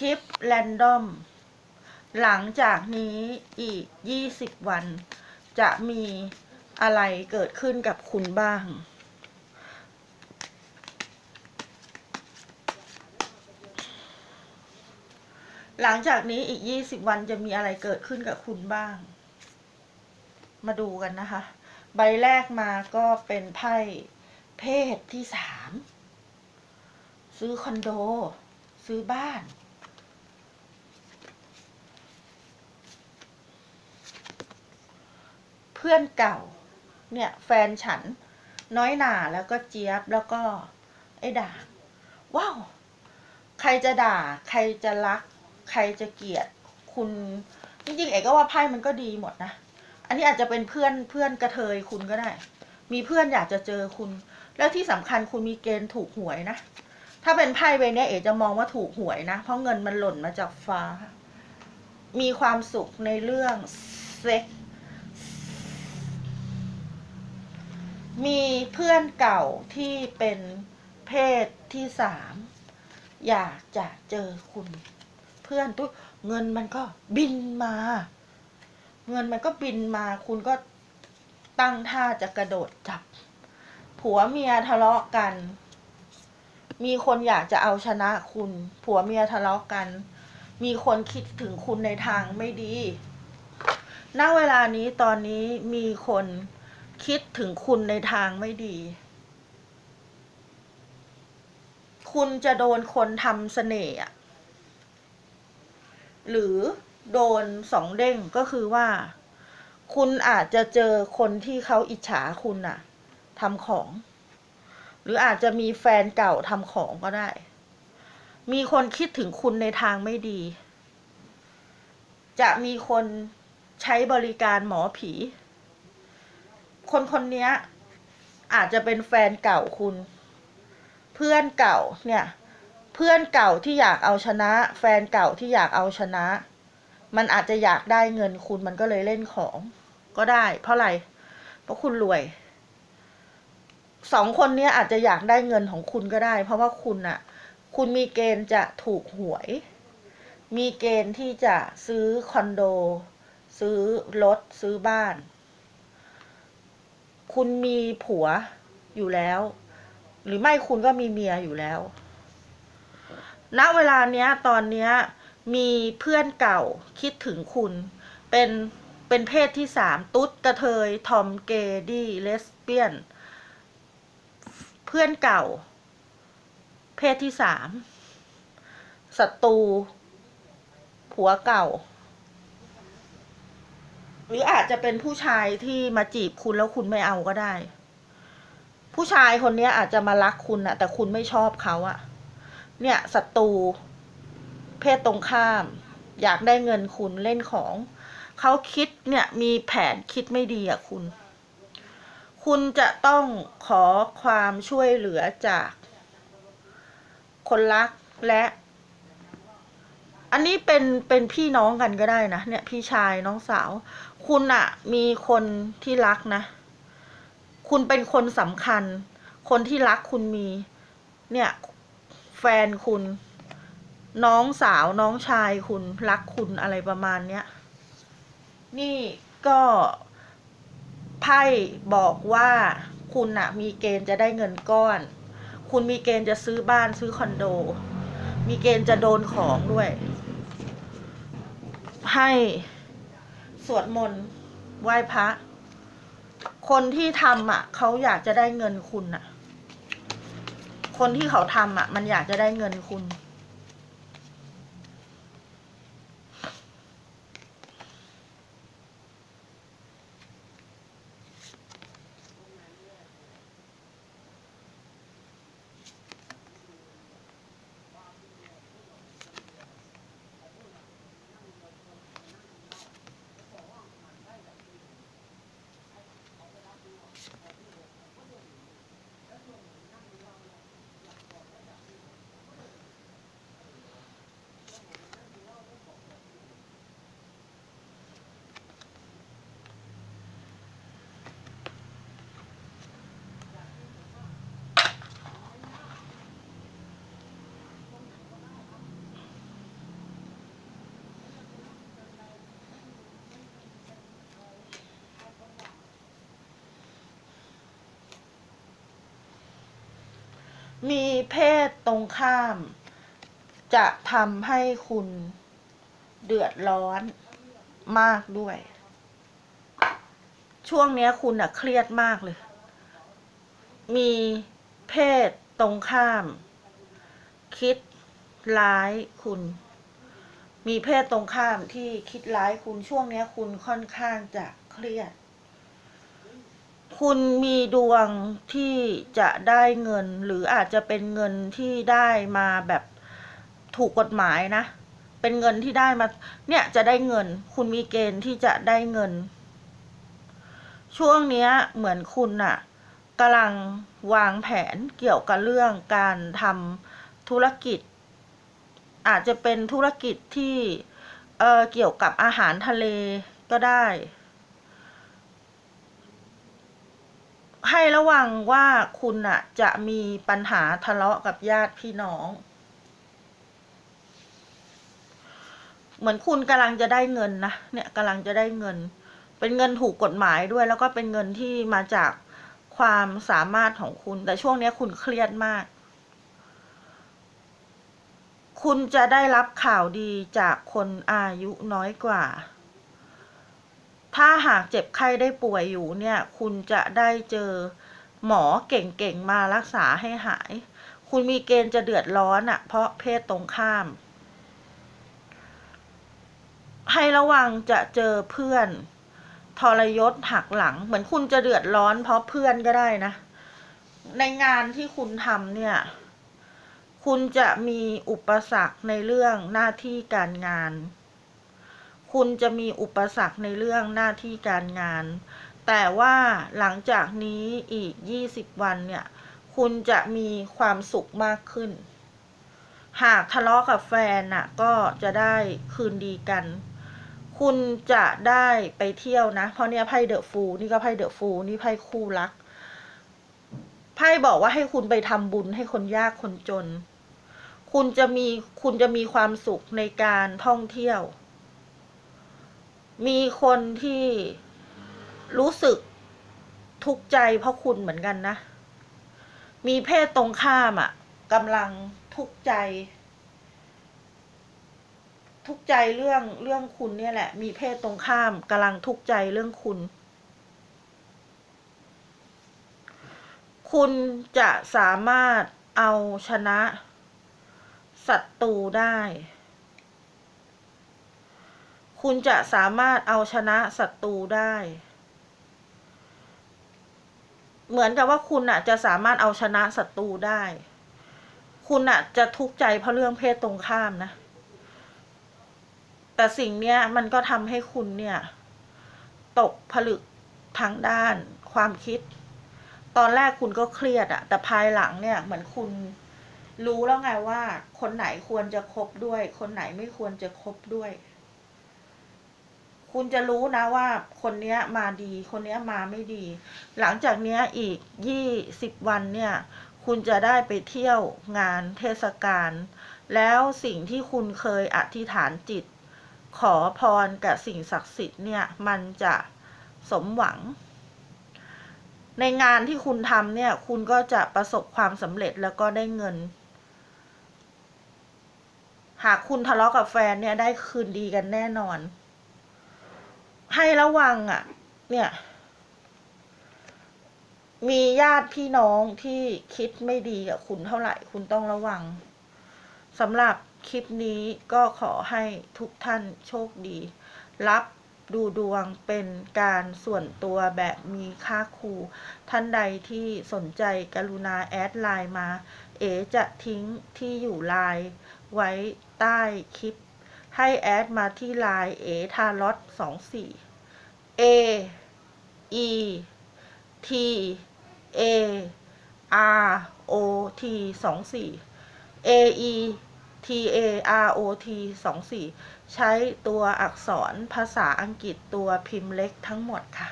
คลิปแรนดอม หลังจากนี้อีก 20 วัน จะมีอะไรเกิดขึ้นกับคุณบ้าง หลังจากนี้อีก 20 วันจะมีอะไรเกิดขึ้นกับคุณบ้าง มาดูกันนะคะ ใบแรกมาก็เป็นไพ่เพศที่สามซื้อคอนโด ซื้อบ้าน เพื่อนเก่า เนี่ยแฟนฉัน น้อยหนาแล้วก็เจี๊ยบแล้วก็ ไอ้ด่างว้าวใครจะด่า ใครจะรัก ใครจะเกลียด คุณจริงๆเอกก็ว่าไพ่มันก็ดีหมดนะอันนี้อาจจะเป็นเพื่อนเพื่อนกระเทยคุณก็ได้ มีเพื่อนอยากจะเจอคุณ แล้วที่สำคัญคุณมีเกณฑ์ถูกหวยนะถ้าเป็นไพ่ใบนี้เอกจะมองว่าถูกหวยนะ เพราะเงินมันหล่นมาจากฟ้า มีความสุขในเรื่องเซ็ก มีเพื่อนเก่าที่เป็นเพศที่สามอยากจะเจอคุณ เพื่อนตุ๊ยเงินมันก็บินมา เงินมันก็บินมาคุณก็ตั้งท่าจะกระโดดจับ ผัวเมียทะเลาะกัน มีคนอยากจะเอาชนะคุณ ผัวเมียทะเลาะกัน มีคนคิดถึงคุณในทางไม่ดี ณ เวลานี้ตอนนี้มีคน คิดถึงคุณในทางไม่ดี คุณจะโดนคนทำเสน่ห์อะหรือโดนสองเด้งก็คือว่า คุณอาจจะเจอคนที่เขาอิจฉาคุณน่ะทำของ หรืออาจจะมีแฟนเก่าทำของก็ได้ มีคนคิดถึงคุณในทางไม่ดี จะมีคนใช้บริการหมอผี คนคนนี้อาจจะเป็นแฟนเก่าคุณ เพื่อนเก่าเนี่ย เพื่อนเก่าที่อยากเอาชนะ แฟนเก่าที่อยากเอาชนะ มันอาจจะอยากได้เงินคุณมันก็เลยเล่นของ ก็ได้ เพราะอะไรเพราะคุณรวยสองคนนี้อาจจะอยากได้เงินของคุณก็ได้ เพราะว่าคุณอะคุณมีเกณฑ์จะถูกหวย มีเกณฑ์ที่จะซื้อคอนโด ซื้อรถซื้อบ้าน คุณมีผัวอยู่แล้ว หรือไม่คุณก็มีเมียอยู่แล้ว ณเวลาเนี้ยตอนเนี้ยมีเพื่อนเก่าคิดถึงคุณ เป็นเป็นเพศที่สามตุ๊ดกระเทยทอมเกย์ดี้เลสเบี้ยน เพื่อนเก่า เพศที่สามศัตรูผัวเก่า หรืออาจจะเป็นผู้ชายที่มาจีบคุณแล้วคุณไม่เอาก็ได้ ผู้ชายคนเนี้ยอาจจะมารักคุณอะแต่คุณไม่ชอบเขาอะเนี่ยศัตรู เพศตรงข้าม อยากได้เงินคุณเล่นของเขาคิดเนี่ยมีแผนคิดไม่ดีอะคุณ คุณจะต้องขอความช่วยเหลือจาก คนรักและอันนี้เป็นเป็นพี่น้องกันก็ได้นะเนี่ย พี่ชายน้องสาว คุณอะมีคนที่รักนะ คุณเป็นคนสำคัญ คนที่รักคุณมี เนี่ย แฟนคุณ น้องสาวน้องชายคุณรักคุณอะไรประมาณเนี้ย นี่ก็ไพ่บอกว่าคุณอะมีเกณฑ์จะได้เงินก้อน คุณมีเกณฑ์จะซื้อบ้านซื้อคอนโด มีเกณฑ์จะโดนของด้วย ให้ สวดมนต์ไหว้พระ คนที่ทำอะเขาอยากจะได้เงินคุณอะ คนที่เขาทำอะ มันอยากจะได้เงินคุณ มีเพศตรงข้าม จะทำให้คุณเดือดร้อนมากด้วย ช่วงนี้คุณอะเครียดมากเลย มีเพศตรงข้าม คิดร้ายคุณ มีเพศตรงข้ามที่คิดร้ายคุณช่วงนี้คุณค่อนข้างจะเครียด คุณมีดวงที่จะได้เงิน หรืออาจจะเป็นเงินที่ได้มาแบบถูกกฎหมายนะ เป็นเงินที่ได้มา เนี่ยจะได้เงิน คุณมีเกณฑ์ที่จะได้เงิน ช่วงเนี้ยเหมือนคุณน่ะกำลังวางแผนเกี่ยวกับเรื่องการทำธุรกิจ อาจจะเป็นธุรกิจที่เอ่อเกี่ยวกับอาหารทะเลก็ได้ ให้ระวังว่าคุณน่ะจะมีปัญหาทะเลาะกับญาติพี่น้อง เหมือนคุณกำลังจะได้เงินนะเนี่ยกำลังจะได้เงิน เป็นเงินถูกกฎหมายด้วย แล้วก็เป็นเงินที่มาจากความสามารถของคุณ แต่ช่วงนี้คุณเครียดมาก คุณจะได้รับข่าวดีจากคนอายุน้อยกว่า ถ้าหากเจ็บไข้ได้ป่วยอยู่เนี่ย คุณจะได้เจอหมอเก่งๆ มารักษาให้หาย คุณมีเกณฑ์จะเดือดร้อนอะ่ะ เพราะเพศตรงข้าม ให้ระวังจะเจอเพื่อนทรยศหักหลัง เหมือนคุณจะเดือดร้อนเพราะเพื่อนก็ได้นะ ในงานที่คุณทำเนี่ย คุณจะมีอุปสรรคในเรื่องหน้าที่การงาน คุณจะมีอุปสรรคในเรื่องหน้าที่การงาน แต่ว่าหลังจากนี้อีก 20 วันเนี่ย คุณจะมีความสุขมากขึ้น หากทะเลาะกับแฟนน่ะ ก็จะได้คืนดีกัน คุณจะได้ไปเที่ยวนะ เพราะเนี่ยไพ่เดอะฟูนี่ก็ไพ่เดอะฟูนี่ไพ่คู่รัก ไพ่บอกว่าให้คุณไปทำบุญให้คนยากคนจน คุณจะมีคุณจะมีความสุขในการท่องเที่ยว มีคนที่รู้สึกทุกข์ใจเพราะคุณเหมือนกันนะ มีเพศตรงข้ามอะ่ะกำลังทุกข์ใจ ทุกข์ใจเรื่องเรื่องคุณเนี่ยแหละ มีเพศตรงข้ามกำลังทุกข์ใจเรื่องคุณ คุณจะสามารถเอาชนะศัตรูได้ คุณจะสามารถเอาชนะศัตรูได้ เหมือนกับว่าคุณอะจะสามารถเอาชนะศัตรูได้ คุณอะจะทุกข์ใจเพราะเรื่องเพศตรงข้ามนะ แต่สิ่งเนี้ยมันก็ทำให้คุณเนี่ย ตกผลึกทางด้านความคิด ตอนแรกคุณก็เครียดอะแต่ภายหลังเนี่ย เหมือนคุณรู้แล้วไงว่า คนไหนควรจะคบด้วย คนไหนไม่ควรจะคบด้วย คุณจะรู้นะว่าคนเนี้ยมาดี คนเนี้ยมาไม่ดี หลังจากเนี้ยอีกยี่สิบวันเนี่ย คุณจะได้ไปเที่ยวงานเทศกาล แล้วสิ่งที่คุณเคยอธิษฐานจิต ขอพรกับสิ่งศักดิ์สิทธิ์เนี่ย มันจะสมหวัง ในงานที่คุณทำเนี่ย คุณก็จะประสบความสำเร็จแล้วก็ได้เงินหากคุณทะเลาะกับแฟนเนี่ยได้คืนดีกันแน่นอน ให้ระวังอะ่ะ เนี่ย มีญาติพี่น้องที่คิดไม่ดีกับคุณเท่าไหร่ คุณต้องระวังสำหรับคลิปนี้ก็ขอให้ทุกท่านโชคดี รับดูดวงเป็นการส่วนตัวแบบมีค่าครู ท่านใดที่สนใจกรุณาแอดไลน์มา เอจะทิ้งที่อยู่ไลน์ไว้ใต้คลิป ให้แอดมาที่ไลน์เอทารอตสองสี่ A E T A R O T สองสี่ A E T A R O T สองสี่ใช้ตัวอักษรภาษาอังกฤษตัวพิมพ์เล็กทั้งหมดค่ะ